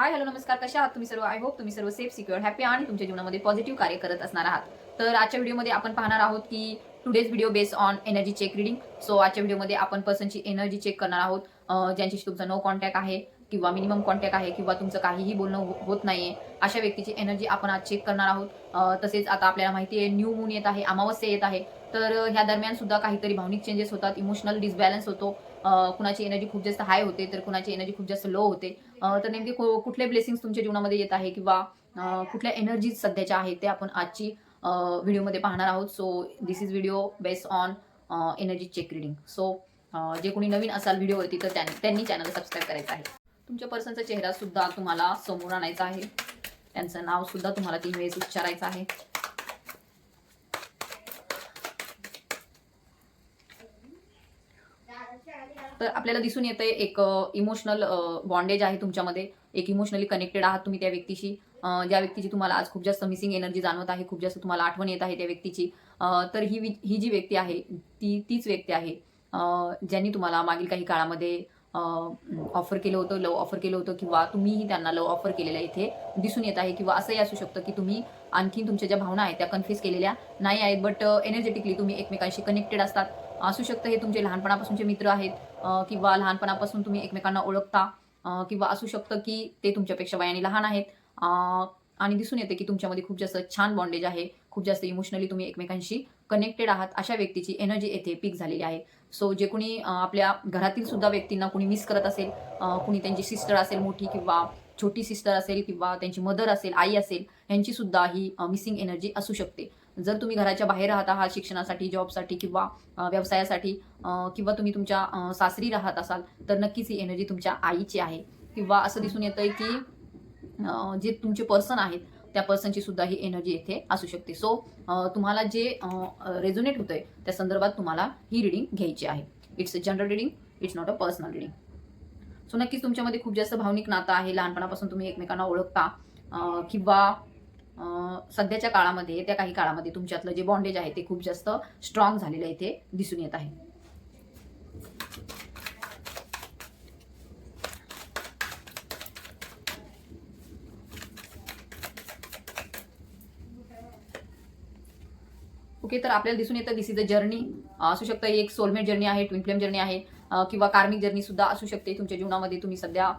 Hi hello नमस्कार. कशा आहात तुम्ही सर्व? आय होप तुम्ही सर्व सेफ सिक्युअर हॅपी आणि तुमच्या जीवनामध्ये पॉझिटिव्ह कार्य करत असणार आहात. तर आजच्या व्हिडिओमध्ये आपण पाहणार आहोत की today's video based on energy check reading so आजच्या व्हिडिओमध्ये आपण पर्सनची एनर्जी चेक करणार आहोत. ज्यांच्याशी तुमचा नो कॉन्टॅक्ट आहे किंवा मिनिमम कॉन्टॅक्ट आहे किंवा तुमचं काहीही बोलणं हो- होत नाहीये अशा व्यक्तीची एनर्जी आपण आज चेक करणार आहोत. तसेच आता आपल्याला माहिती आहे न्यू मून येत आहे अमावस्या येत आहे. तर ह्या दरम्यान सुद्धा काहीतरी भावनिक चेंजेस होतात इमोशनल डिसबॅलन्स होतो. कुणाची एनर्जी खूप जास्त हाय होते तर कुणाची एनर्जी खूप जास्त लो होते. तर नेमके कुठले ब्लेसिंग्स तुमच्या जीवनामध्ये येत आहे किंवा कुठल्या एनर्जी सध्याच्या आहेत ते आपण आजची व्हिडिओमध्ये पाहणार आहोत. So this is video based on energy check reading so जे कोणी नवीन असाल व्हिडिओवरती तर त्यांनी चॅनल सबस्क्राईब करायचं आहे. तुमच्या पर्सनचा चेहरा सुद्धा तुम्हाला समोर आणायचा आहे. त्यांचं नाव सुद्धा तुम्हाला तीन वेळेस उच्चारायचं आहे. तर आपल्याला दिसून येतं एक इमोशनल बॉन्डेज आहे तुमच्यामध्ये. एक इमोशनली कनेक्टेड आहात तुम्ही त्या व्यक्तीशी. ज्या व्यक्तीची तुम्हाला आज खूप जास्त मिसिंग एनर्जी जाणवत आहे खूप जास्त तुम्हाला आठवण येत आहे त्या व्यक्तीची तर ही वि- ही जी व्यक्ती आहे ती तीच व्यक्ती आहे ज्यांनी तुम्हाला मागील काही काळामध्ये ऑफर केलं होतं लव ऑफर केलं होतं किंवा तुम्हीही त्यांना लव ऑफर केलेलं इथे दिसून येत आहे किंवा असंही असू शकतं की तुम्ही आणखीन तुमच्या ज्या भावना आहेत त्या कन्फ्युज केलेल्या नाही आहेत बट एनर्जेटिकली तुम्ही एकमेकांशी कनेक्टेड असतात. असू शकतं हे तुमचे लहानपणापासूनचे मित्र आहेत किंवा लहानपणापासून तुम्ही एकमेकांना ओळखता किंवा असू शकतं की ते तुमच्यापेक्षा वयाने लहान आहेत आणि दिसून येते की तुमच्यामध्ये खूप जास्त छान बॉन्डेज आहे खूप जास्त इमोशनली तुम्ही एकमेकांशी कनेक्टेड आहात अशा व्यक्तीची एनर्जी येथे पीक झालेली आहे. सो जे कोणी आपल्या घरातील सुद्धा व्यक्तींना कुणी मिस करत असेल कुणी त्यांची सिस्टर असेल मोठी किंवा छोटी सिस्टर असेल किंवा त्यांची मदर असेल आई असेल यांची सुद्धा ही मिसिंग एनर्जी असू शकते. जर तुम्ही घराच्या बाहेर राहत आहात शिक्षणासाठी जॉबसाठी किंवा व्यवसायासाठी किंवा तुम्ही तुमच्या सासरी राहत असाल तर नक्कीच ही एनर्जी तुमच्या आईची आहे. किंवा असं दिसून येतंय की जे तुमचे पर्सन आहेत त्या पर्सनची सुद्धा ही एनर्जी येथे असू शकते. सो तुम्हाला जे रेझोनेट होतंय त्या संदर्भात तुम्हाला ही रिडिंग घ्यायची आहे. It's a general reading it's not a personal reading so नक्कीच तुमच्यामध्ये खूप जास्त भावनिक नातं आहे. लहानपणापासून तुम्ही एकमेकांना ओळखता किंवा सध्याच्या काळामध्ये येत्या काही काळामध्ये तुमच्यातलं जे बॉन्डेज आहे ते खूप जास्त स्ट्रॉंग झालेलं इथे दिसून येत आहे. ओके तर आपल्याला दिसून येतं दिस इज अ जर्नी असू शकतं एक सोलमेट जर्नी आहे ट्विन फ्लेम जर्नी आहे. किंवा कार्मिक जर्नी सुद्धा असू शकते. तुमच्या जीवनामध्ये तुम्ही सध्या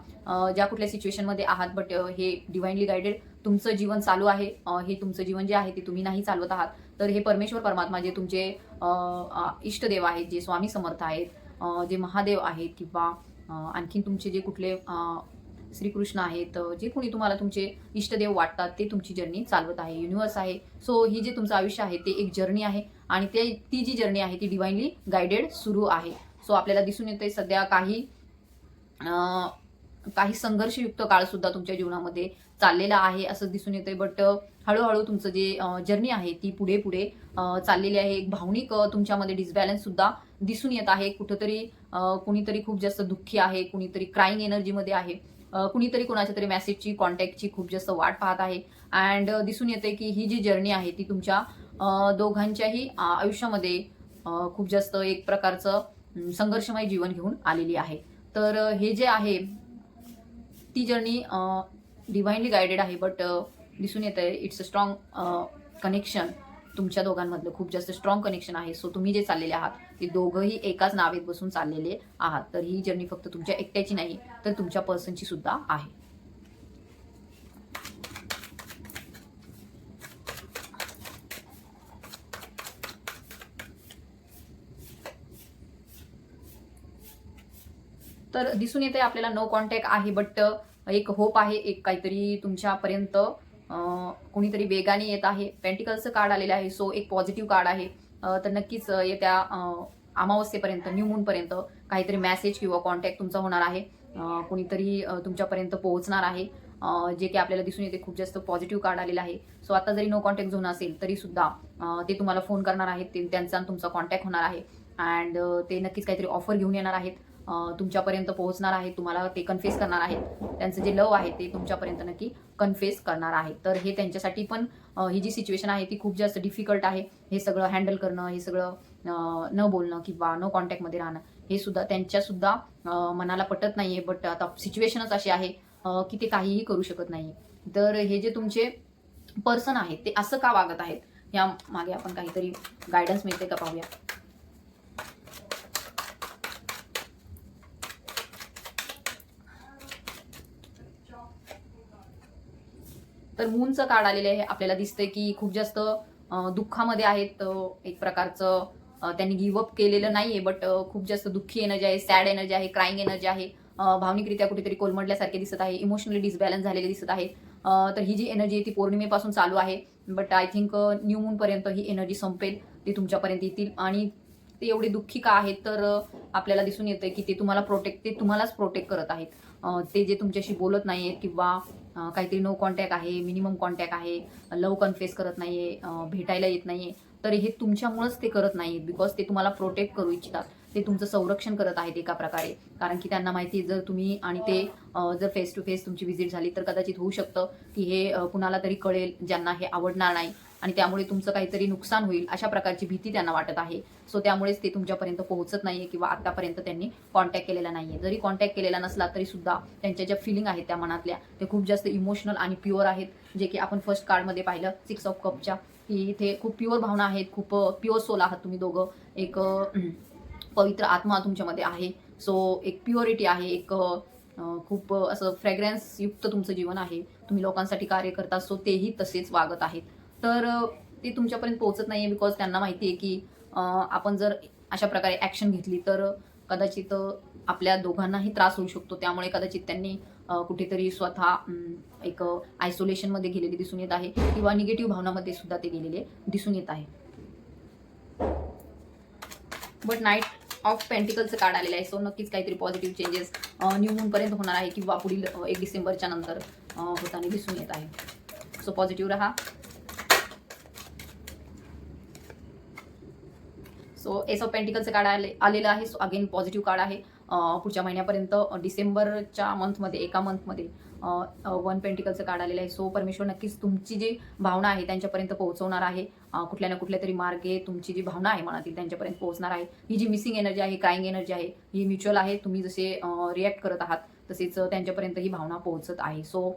ज्या कुठल्या सिच्युएशनमध्ये आहात बट हे डिवाइनली गायडेड तुमचं जीवन चालू आहे. हे तुमचं जीवन जे आहे ते तुम्ही नाही चालवत आहात. तर हे परमेश्वर परमात्मा जे तुमचे इष्टदेव आहेत जे स्वामी समर्थ आहेत जे महादेव आहेत किंवा आणखीन तुमचे जे कुठले श्रीकृष्ण आहेत जे कोणी तुम्हाला तुमचे इष्टदेव वाटतात ते तुमची जर्नी चालवत आहे. युनिवर्स आहे. सो ही जे तुमचं आयुष्य आहे ते एक जर्नी आहे. आणि ते ती जी जर्नी आहे ती डिवाइनली गायडेड सुरू आहे. सो आपल्याला दिसून येते सध्या काही काही संघर्षयुक्त काळ सुद्धा तुमच्या जीवनामध्ये चाललेला आहे असं दिसून येतंय. बट हळूहळू तुमचं जे जर्नी आहे ती पुढे पुढे चाललेली आहे. एक भावनिक तुमच्यामध्ये डिसबॅलन्स सुद्धा दिसून येत आहे. कुठंतरी कुणीतरी खूप जास्त दुःखी आहे कुणीतरी क्राईंग एनर्जीमध्ये आहे कुणीतरी कोणाच्या तरी मेसेजची कॉन्टॅक्टची खूप जास्त वाट पाहत आहे. अँड दिसून येते की ही जी जर्नी आहे ती तुमच्या दोघांच्याही आयुष्यामध्ये खूप जास्त एक प्रकारचं संघर्षमय जीवन घेऊन आलेली आहे. तर हे जे आहे ती जर्नी डिवाईनली गायडेड आहे बट दिसून येत आहे इट्स अ स्ट्रॉंग कनेक्शन तुमच्या दोघांमधलं खूप जास्त स्ट्रॉंग कनेक्शन आहे. सो तुम्ही जे चाललेले आहात ते दोघंही एकाच नावेत बसून चाललेले आहात. तर ही जर्नी फक्त तुमच्या एकट्याची नाही तर तुमच्या पर्सनची सुद्धा आहे. तर दिसून येते आपल्याला नो कॉन्टॅक्ट आहे बट एक होप आहे एक काहीतरी तुमच्यापर्यंत कुणीतरी कोणीतरी वेगाने येत आहे. पेंटिकलचं कार्ड आलेलं आहे सो एक पॉझिटिव्ह कार्ड आहे. तर नक्कीच येत्या अमावस्येपर्यंत न्यू मूनपर्यंत काहीतरी मेसेज किंवा कॉन्टॅक्ट तुमचा होणार आहे. कुणीतरी कोणीतरी तुमच्यापर्यंत पोहोचणार आहे. जे की आपल्याला दिसून येते खूप जास्त पॉझिटिव्ह कार्ड आलेलं आहे. सो आता जरी नो कॉन्टॅक्ट झोन असेल तरी सुद्धा ते तुम्हाला फोन करणार आहेत ते त्यांचा आणि तुमचा कॉन्टॅक्ट होणार आहे. अँड ते नक्कीच काहीतरी ऑफर घेऊन येणार आहेत. तुमच्यापर्यंत पोहोचणार आहेत तुम्हाला ते कन्फेस करणार आहेत. त्यांचं जे लव आहे ते तुमच्यापर्यंत नक्की कन्फेस करणार आहे. तर हे त्यांच्यासाठी पण ही जी सिच्युएशन आहे ती खूप जास्त डिफिकल्ट आहे. हे सगळं हँडल करणं हे सगळं न बोलणं किंवा नो कॉन्टॅक्टमध्ये राहणं हे सुद्धा त्यांच्यासुद्धा मनाला पटत नाही आहे बट आता सिच्युएशनच अशी आहे की ते काहीही करू शकत नाही तर हे जे तुमचे पर्सन आहेत ते असं का वागत आहेत? या मागे आपण काहीतरी गायडन्स मिळते का पाहूया. तर मूनचं कार्ड आलेलं आहे. आपल्याला दिसतंय की खूप जास्त दुःखामध्ये आहेत. एक प्रकारचं त्यांनी गिव्हअप केलेलं नाहीये बट खूप जास्त दुःखी एनर्जी आहे सॅड एनर्जी आहे क्राईंग एनर्जी आहे. भावनिकरित्या कुठेतरी कोलमडल्यासारखे दिसत आहे इमोशनली डिसबॅलन्स झालेले दिसत आहे. तर ही जी एनर्जी आहे ती पौर्णिमेपासून चालू आहे. But I think new moon पर्यंत ही एनर्जी संपेल ती तुमच्यापर्यंत येतील. आणि ते एवढे दुःखी का आहेत तर आपल्याला दिसून येतंय की ते तुम्हाला प्रोटेक्ट ते तुम्हालाच प्रोटेक्ट करत आहेत. ते जे तुमच्याशी बोलत नाही आहेत किंवा काहीतरी नो कॉन्टॅक्ट आहे मिनिमम कॉन्टॅक्ट आहे लव कन्फेस करत नाही आहे भेटायला येत नाही आहे तर हे तुमच्यामुळंच ते करत नाहीत बिकॉज ते तुम्हाला प्रोटेक्ट करू इच्छितात. ते तुमचं संरक्षण करत आहेत एका प्रकारे. कारण की त्यांना माहिती आहे जर तुम्ही आणि ते जर फेस टू फेस तुमची व्हिजिट झाली तर कदाचित होऊ शकतं की हे कुणाला तरी कळेल ज्यांना हे आवडणार नाही. आणि त्यामुळे तुमचं काहीतरी नुकसान होईल अशा प्रकारची भीती त्यांना वाटत आहे. सो त्यामुळेच ते तुमच्यापर्यंत पोहोचत नाहीये किंवा आतापर्यंत त्यांनी कॉन्टॅक्ट केलेला नाहीये. जरी कॉन्टॅक्ट केलेला नसला तरी सुद्धा त्यांच्या ज्या फिलिंग आहेत त्या मनातल्या ते खूप जास्त इमोशनल आणि प्युअर आहेत. जे की आपण फर्स्ट कार्डमध्ये पाहिलं सिक्स ऑफ कपच्या की इथे खूप प्युअर भावना आहेत खूप प्युअर सोल आहात तुम्ही दोघं. एक पवित्र आत्मा तुमच्यामध्ये आहे. सो एक प्युअरिटी आहे एक खूप असं फ्रॅग्रन्स युक्त तुमचं जीवन आहे. तुम्ही लोकांसाठी कार्य करता सो तेही तसेच वागत आहेत. तर ते तुमच्यापर्यंत पोहोचत आहे बिकॉज त्यांना माहिती आहे की आपण जर अशा प्रकारे ॲक्शन घेतली तर कदाचित आपल्या दोघांनाही त्रास होऊ शकतो. त्यामुळे कदाचित त्यांनी कुठेतरी स्वतः एक आयसोलेशनमध्ये गेलेले दिसून येत आहे किंवा निगेटिव्ह भावनामध्ये सुद्धा ते गेलेले दिसून येत आहे. बट नाईट ऑफ पेंटिकलचं कार्ड आलेलं आहे. सो नक्कीच काहीतरी पॉझिटिव्ह चेंजेस न्यू मूनपर्यंत होणार आहे किंवा पुढील एक डिसेंबरच्या नंतर होताना दिसून येत आहे. सो पॉझिटिव्ह राहा. सो एस ऑफ पेंटिकलचं कार्ड आले आलेलं आहे. सो अगेन पॉझिटिव्ह कार्ड आहे. पुढच्या महिन्यापर्यंत डिसेंबरच्या मंथमध्ये एका मंथमध्ये वन पेंटिकलचं कार्ड आलेलं आहे. सो परमेश्वर नक्कीच तुमची जी भावना आहे त्यांच्यापर्यंत पोहोचवणार आहे. कुठल्या ना कुठल्या तरी मार्गे तुमची जी भावना आहे मनातील त्यांच्यापर्यंत पोहोचणार आहे. ही जी मिसिंग एनर्जी आहे क्राईंग एनर्जी आहे ही म्युच्युअल आहे. तुम्ही जसे रिॲक्ट करत आहात तसेच त्यांच्यापर्यंत ही भावना पोहोचत आहे. So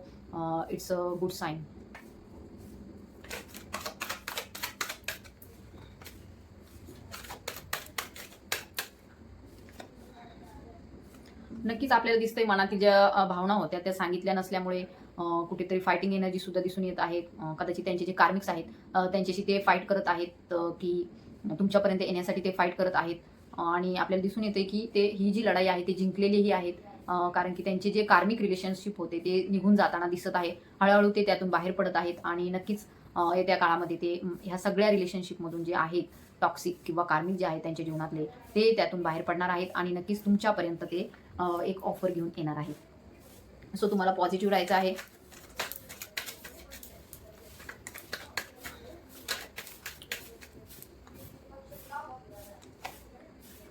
it's a good sign नक्कीच आपल्याला दिसतंय मनातील ज्या भावना होत्या त्या सांगितल्या नसल्यामुळे कुठेतरी फायटिंग एनर्जी सुद्धा दिसून येत आहे कदाचित त्यांचे जे कार्मिक्स आहेत त्यांच्याशी ते फाईट करत आहेत की तुमच्यापर्यंत येण्यासाठी ते फाईट करत आहेत. आणि आपल्याला दिसून येते की ते ही जी लढाई आहे ती जिंकलेलीही आहेत. कारण की त्यांचे जे कार्मिक रिलेशनशिप होते ते निघून जाताना दिसत आहे. हळूहळू ते त्यातून बाहेर पडत आहेत आणि नक्कीच येत्या काळामध्ये ते ह्या सगळ्या रिलेशनशिपमधून जे आहेत टॉक्सिक किंवा कार्मिक जे आहेत त्यांच्या जीवनातले ते त्यातून बाहेर पडणार आहेत. आणि नक्कीच तुमच्यापर्यंत ते एक ऑफर घेऊन येणार आहे. सो तुम्हाला पॉझिटिव्ह राहायचं आहे.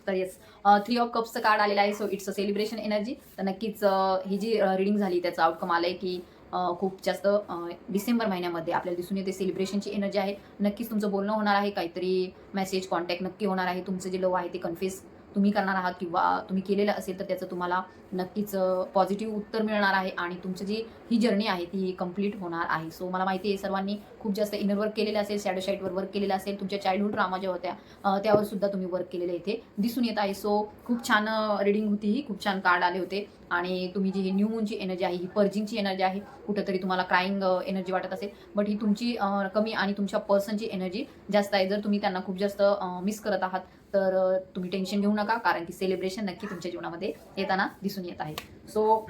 तर येस थ्री ऑफ कप्सचं कार्ड आलेलं आहे. So it's a celebration energy तर नक्कीच ही जी रिडिंग झाली त्याचं आउटकम आलं आहे की खूप जास्त डिसेंबर महिन्यामध्ये आपल्याला दिसून येते सेलिब्रेशनची एनर्जी आहे. नक्कीच तुमचं बोलणं होणार आहे. काहीतरी मेसेज कॉन्टॅक्ट नक्की होणार आहे. तुमचं जे लव आहे ते कन्फेस तुम्ही करणार आहात किंवा तुम्ही केलेलं असेल तर त्याचं तुम्हाला नक्कीच पॉझिटिव्ह उत्तर मिळणार आहे आणि तुमची जी ही जर्नी आहे ती कंप्लीट होणार आहे. सो मला माहिती आहे सर्वांनी खूप जास्त इनर वर्क केलेलं असेल शॅडो साईटवर वर्क केलेलं असेल तुमच्या चाइल्डहुड ड्रामा ज्या होत्या त्यावर सुद्धा तुम्ही वर्क केलेलं इथे दिसून येत आहे. सो खूप छान रिडिंग होती ही खूप छान कार्ड आले होते. आणि तुम्ही जी ही न्यू मूनची एनर्जी आहे ही पर्जिंगची एनर्जी आहे कुठंतरी तुम्हाला क्राईंग एनर्जी वाटत असेल. बट ही तुमची कमी आणि तुमच्या पर्सनची एनर्जी जास्त आहे. जर तुम्ही त्यांना खूप जास्त मिस करत आहात तर तुम्ही टेन्शन घेऊ नका कारण की सेलिब्रेशन नक्की तुमच्या जीवनामध्ये येताना दिसून येत आहे. सो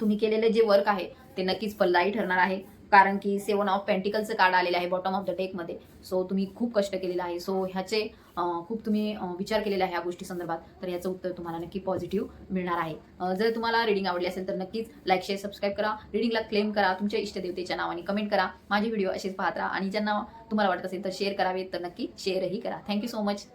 तुम्ही केलेले जे वर्क आहे ते नक्कीच फलदायी ठरणार आहे. कारण की सेवन ऑफ पेंटिकलचं कार्ड आलेलं आहे बॉटम ऑफ द टेकमध्ये सो तुम्ही खूप कष्ट केलेला आहे. सो ह्याचे खूप तुम्ही विचार केलेला आहे ह्या गोष्टी संदर्भात. तर याचं उत्तर तुम्हाला नक्की पॉझिटिव्ह मिळणार आहे. जर तुम्हाला रिडिंग आवडली असेल तर नक्कीच लाईक शेअर सबस्क्राईब करा. रिडिंगला क्लेम करा. तुमच्या इष्टदेवतेच्या नावाने कमेंट करा. माझे व्हिडिओ असेच पाहत राहा. आणि ज्यांना तुम्हाला वाटत असेल तर शेअर करावे. तर नक्की शेअरही करा. Thank you so much